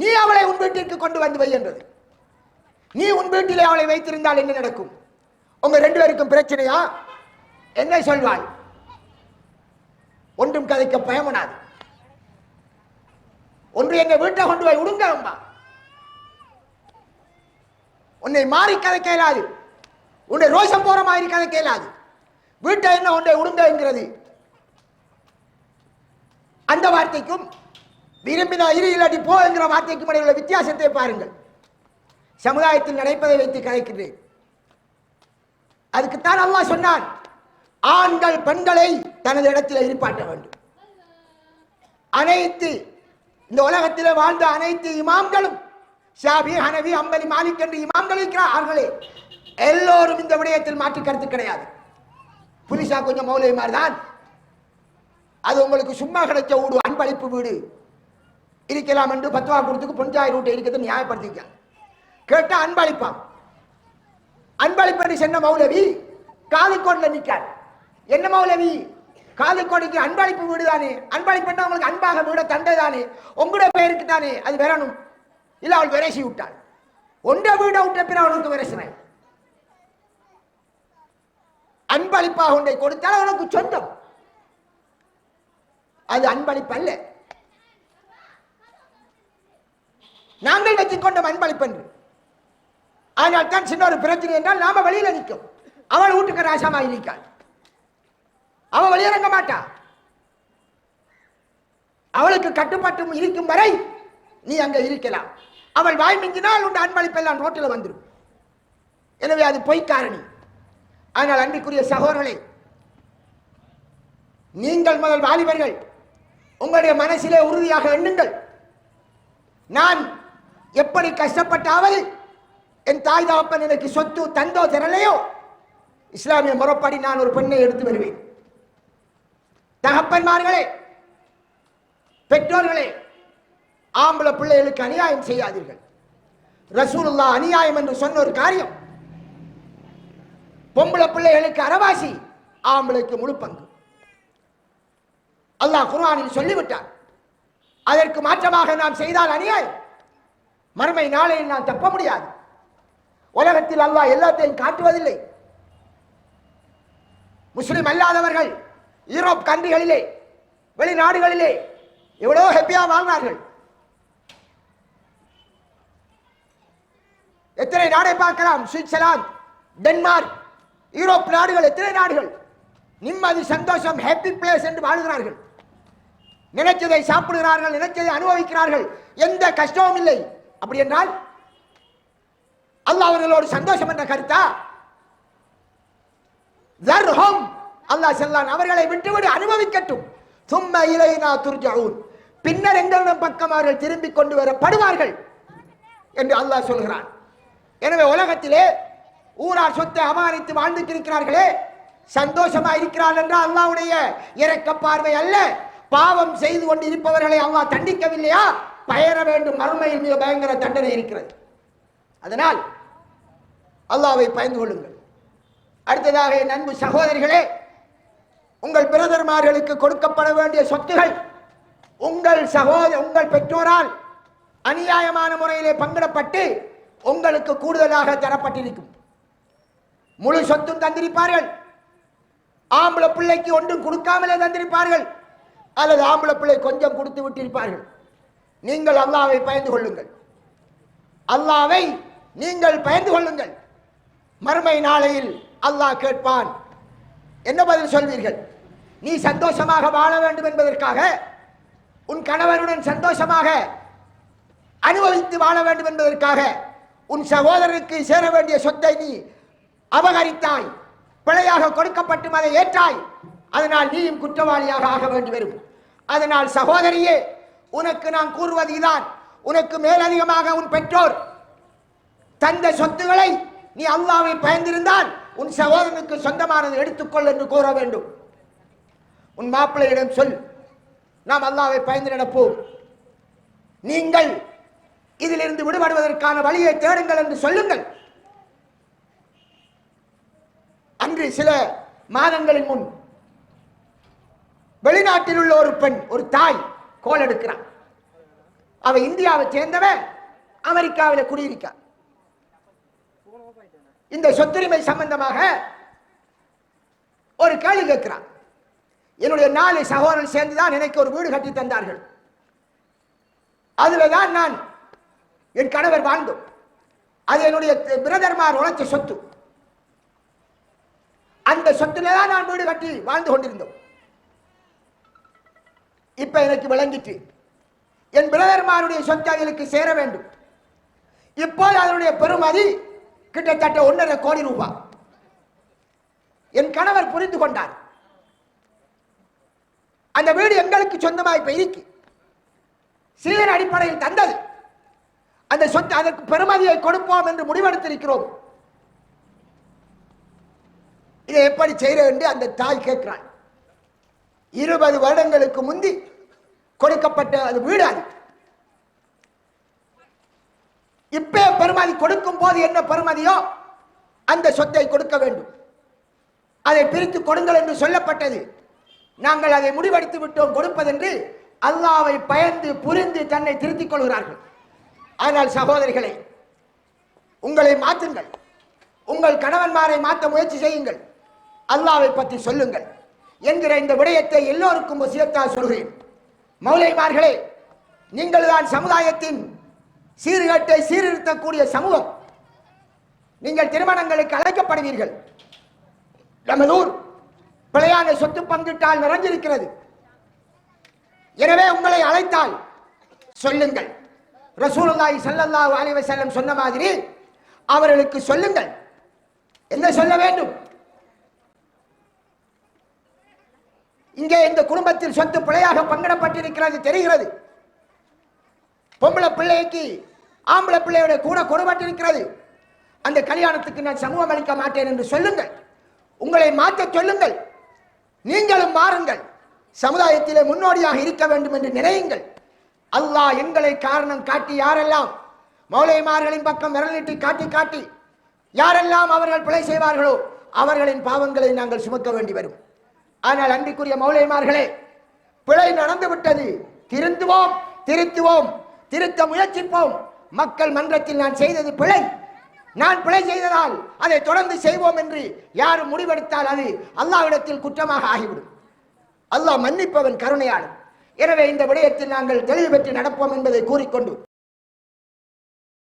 நீ அவளை உன் வீட்டிற்கு கொண்டு வந்து வை என்றது. நீ உன் வீட்டிலே அவளை வைத்திருந்தால் என்ன நடக்கும்? உங்க ரெண்டு பேருக்கும் பிரச்சனையா? என்ன சொல்வாள் ஒன்றும் கதைக்க பயமனாது ஒன்று எங்க வீட்டை கொண்டு போய் விடுங்க அம்மா. உன்னை மாறி கதைக்க இயலாது. உன்னை ரோஷம் போற மாதிரி கதைக்க இயலாது. வீட்டை என்ன உன்னை விடுங்கிறது அந்த வார்த்தைக்கும் விரும்பினா இரு இல்லாட்டி போ என்கிற வார்த்தைக்கும் இடையில் உள்ள வித்தியாசத்தை பாருங்கள். சமுதாயத்தில் நினைப்பதை வைத்து கதைக்கிறேன். அதுக்குத்தான் அல்லா சொன்னான் ஆண்கள் பெண்களை தனது இடத்தில் இருப்பாட்ட வேண்டும். அனைத்து இந்த உலகத்தில் வாழ்ந்த அனைத்து இமாம்களும் ஷாபி ஹனவி அம்பலி மாலிக் என்று இமாம்கள் இருக்கிறார்களே எல்லோரும் இந்த விடயத்தில் மாற்று கருத்து கிடையாது. புலிசா கொஞ்சம் மௌலை தான். அது உங்களுக்கு சும்மா கிடைச்ச வீடு அன்பளிப்பு வீடு. இருக்கலாம் என்று பத்துவா கொடுத்துக்கு பொஞ்சாயிரம் ரூட்டை இருக்கிறது நியாயப்படுத்திக்க. கேட்டால் அன்பளிப்பான். அன்பளிப்படி சென்ன மௌலவி காலிக்கோட்டில் நிற்கார் என்ன மௌலவி? காலிக்கோடிக்கு அன்பளிப்பு வீடு தானே அன்பளிப்புன்னா உங்களுக்கு அன்பாக வீட தண்டை தானே உங்களோட பெயருக்கு தானே? அது வரணும். இல்லை அவள் விரைசி விட்டாள். ஒன்றை வீட விட்ட பிற அவனுக்கு விரசினாய் அன்பளிப்பாக ஒன்றை கொடுத்தால் அவனுக்கு சொந்தம். அது அன்பளிப்பு அல்ல நாங்கள் வச்சுக்கொண்டோம் அன்பளிப்பு என்று ஆனால் தான் சின்ன ஒரு பிரச்சனை என்றால் நாம வெளியில நிற்கும். அவள் வீட்டுக்கு ராசமாய் நிற்காள். அவள் வெளியிறங்க மாட்டா. அவளுக்கு கட்டுப்பட்டும் இருக்கும் வரை நீ அங்க இருக்கலாம். அவள் வாய் மிஞ்சினால் உன் அன்பளிப்பெல்லாம் ரோட்டில் வந்துடும் எனவே அது பொய்க்காரணி ஆனால் அன்பிற்குரிய சகோதரர்களே நீங்கள் முதல் வாலிபர்கள். உங்களுடைய மனசிலே உறுதியாக எண்ணுங்கள். நான் எப்படி கஷ்டப்பட்டாவது என் தாய் தாப்பன் எனக்கு சொத்து தந்தோ தரலையோ? இஸ்லாமிய முறைப்படி நான் ஒரு பெண்ணை எடுத்து வருவேன். தகப்பன்மார்களே பெற்றோர்களே ஆம்பளை பிள்ளைகளுக்கு அநியாயம் செய்யாதீர்கள். ரசூலுல்லா அநியாயம் என்று சொன்ன ஒரு காரியம். பொம்பளை பிள்ளைகளுக்கு அரவாசி ஆம்பளைக்கு முழு பங்கு. அல்லாஹ் குர்ஆனில் சொல்லிவிட்டார் அதற்கு மாற்றமாக நாம் செய்தால் அநியாயம். மறுமை நாளையில் நான் தப்ப முடியாது. உலகத்தில் அல்லாஹ் எல்லாத்தையும் காட்டுவதில்லை. முஸ்லிம் அல்லாதவர்கள் யூரோப் கண்ட்ரிகளிலே வெளிநாடுகளிலே எவ்வளோ ஹெப்பியாக வாழ்ந்தார்கள். எத்தனை நாடை பார்க்கலாம். சுவிட்சர்லாந்து டென்மார்க் யூரோப் நாடுகள் எத்தனை நாடுகள். நிம்மதி சந்தோஷம் ஹாப்பி பிளேஸ் என்று வாழ்கிறார்கள். நினைச்சதை சாப்பிடுகிறார்கள் நினைச்சதை அனுபவிக்கிறார்கள். எந்த கஷ்டமும் இல்லை. அப்படி என்றால் அல்லாஹ் அவர்களோடு சந்தோஷம் என்ற கருத்தா? தர்ஹம் அல்லாஹ் செல்லான் அவர்களை விட்டுவிடு அனுபவிக்கட்டும். சும்ம இலைனா துர்ஜவுன். பின்னர் எங்களிடம் பக்கம் அவர்கள் திரும்பி கொண்டு வரப்படுவார்கள் என்று அல்லாஹ் சொல்கிறான். எனவே உலகத்திலே ஊரார் சொத்தை அபகரித்து வாழ்ந்து இருக்கிறார்களே சந்தோஷமா இருக்கிறார் என்றால் அல்லாவுடைய இறக்க பார்வை அல்ல. பாவம் செய்து கொண்டு இருப்பவர்களை அல்லாஹ் தண்டிக்கவில்லையா? பயர வேண்டும். மறுமையில் மிக பயங்கர தண்டனை இருக்கிறது. அதனால் அல்லாவை பயந்து கொள்ளுங்கள். அடுத்ததாக என் அன்பு சகோதரிகளே உங்கள் பிரதர்மார்களுக்கு கொடுக்கப்பட வேண்டிய சொத்துகள் உங்கள் சகோதர உங்கள் பெற்றோரால் அநியாயமான முறையிலே பங்கிடப்பட்டு உங்களுக்கு கூடுதலாக தரப்பட்டிருக்கும். முழு சொத்தும் தந்திருப்பார்கள். ஆம்பளை பிள்ளைக்கு ஒன்றும் கொடுக்காமலே தந்திருப்பார்கள். அல்லது ஆம்பளை பிள்ளை கொஞ்சம் கொடுத்து விட்டிருப்பார்கள். நீங்கள் அல்லாவை பயந்து கொள்ளுங்கள். அல்லாவை நீங்கள் பயந்து கொள்ளுங்கள். மறுமை நாளையில் அல்லாஹ் கேட்பான். என்ன பதில் சொல்வீர்கள்? நீ சந்தோஷமாக வாழ வேண்டும் என்பதற்காக உன் கணவருடன் சந்தோஷமாக அனுபவித்து வாழ வேண்டும் என்பதற்காக உன் சகோதரருக்கு சேர வேண்டிய சொத்தை நீ அபகரித்தாய். பிழையாக கொடுக்கப்பட்டு அதை ஏற்றாய். அதனால் நீயும் குற்றவாளியாக ஆக வேண்டி வரும். அதனால் சகோதரியே உனக்கு நான் கூறுவது இதான் உனக்கு மேலதிகமாக உன் பெற்றோர் தந்த சொத்துக்களை நீ அல்லாவை பயந்திருந்தால் உன் சகோதரனுக்கு சொந்தமானது எடுத்துக்கொள் என்று கூற வேண்டும். உன் மாப்பிள்ளையிடம் சொல் நாம் அல்லாவை பயந்து நடப்போம். நீங்கள் இதிலிருந்து விடுபடுவதற்கான வழியை தேடுங்கள் என்று சொல்லுங்கள். அன்று சில மாதங்களின் முன் வெளிநாட்டில் உள்ள ஒரு பெண் ஒரு தாய் கோல் எடுக்கிறான். அவ இந்தியாவை சேர்ந்தவன் அமெரிக்காவில் குடியிருக்கா இந்த சொத்துரிமை சம்பந்தமாக ஒரு கேள்வி கேட்கிறான். என்னுடைய நாலு சகோதரன் சேர்ந்துதான் எனக்கு ஒரு வீடு கட்டி தந்தார்கள். அதுல தான் நான் என் கணவர் வாழ்ந்தோம். அது என்னுடைய பிரதர்மார் உழைச்ச சொத்து. அந்த சொத்துல தான் நான் வீடு கட்டி வாழ்ந்து கொண்டிருந்தோம். இப்ப எனக்கு விளங்கிட்டு என் பிரதர்மாருடைய சொத்து அவர்களுக்கு சேர வேண்டும். இப்போது அதனுடைய பெருமதி கிட்டத்தட்ட ஒன்றரை கோடி ரூபாய் என் கணவர் புரிந்து கொண்டார். அந்த வீடு எங்களுக்கு சொந்தமாக இப்போ இருக்கு. சீரன் அடிப்படையில் தந்தது. அந்த சொத்து அதற்கு பெருமதியை கொடுப்போம் என்று முடிவெடுத்திருக்கிறோம். இதை எப்படி செய்ய என்று அந்த தாய் கேட்கிறான் இருபது வருடங்களுக்கு முந்தி கொடுக்கப்பட்ட அது வீடு அது இப்பே பெருமதி கொடுக்கும் போது என்ன பெருமதியோ அந்த சொத்தை கொடுக்க வேண்டும். அதை பிரித்து கொடுங்கள் என்று சொல்லப்பட்டது. நாங்கள் அதை முடிவெடுத்து விட்டோம் கொடுப்பதென்று அல்லாவை பயந்து புரிந்து தன்னை திருத்திக் கொள்கிறார்கள். ஆனால் சகோதரிகளை உங்களை மாற்றுங்கள். உங்கள் கணவன்மாரை மாற்ற முயற்சி செய்யுங்கள். அல்லாவை பற்றி சொல்லுங்கள். என்கிற இந்த விடயத்தை எல்லோருக்கும் வசியத்தால் சொல்கிறேன். மௌலைமார்களே நீங்கள் தான் சமுதாயத்தின் சீர்கட்டை சீர்திருத்தக்கூடிய சமூகம். நீங்கள் திருமணங்களுக்கு அழைக்கப்படுவீர்கள். நமது ஊர் பிழையான சொத்து பங்கிட்டால் நிறைஞ்சிருக்கிறது. எனவே உங்களை அழைத்தால் சொல்லுங்கள். ரசூலுல்லாஹி செல்லல்லா அலைஹி வஸல்லம் சொன்ன மாதிரி அவர்களுக்கு சொல்லுங்கள். என்ன சொல்ல வேண்டும்? இங்கே இந்த குடும்பத்தில் சொத்து பிழையாக பங்கிடப்பட்டிருக்கிறது தெரிகிறது. பொம்பளை பிள்ளைக்கு ஆம்பளை பிள்ளையோட கூட கொடுபட்டிருக்கிறது. அந்த கல்யாணத்துக்கு நான் சமூகம் அளிக்க மாட்டேன் என்று சொல்லுங்கள். உங்களை மாற்ற சொல்லுங்கள். நீங்களும் மாறுங்கள். சமுதாயத்திலே முன்னோடியாக இருக்க வேண்டும் என்று நினையுங்கள். அல்லாஹ் எங்களை காரணம் காட்டி யாரெல்லாம் மௌலைமார்களின் பக்கம் விரலிட்டு காட்டி காட்டி யாரெல்லாம் அவர்கள் பிழை செய்வார்களோ அவர்களின் பாவங்களை நாங்கள் சுமக்க வேண்டி வரும். ஆனால் அன்றைக்குரிய மௌலைமார்களே பிழை நடந்து விட்டது. திருந்துவோம் திருத்துவோம் திருத்த முயற்சிப்போம். மக்கள் மன்றத்தில் நான் செய்தது பிழை. நான் பிழை செய்ததால் அதை தொடர்ந்து செய்வோம் என்று யாரும் முடிவெடுத்தால் அது அல்லாவிடத்தில் குற்றமாக ஆகிவிடும். அல்லாஹ் மன்னிப்பவன் கருணையாளன். எனவே இந்த விடயத்தில் நாங்கள் தெளிவு பெற்று நடப்போம் என்பதை கூறிக்கொண்டு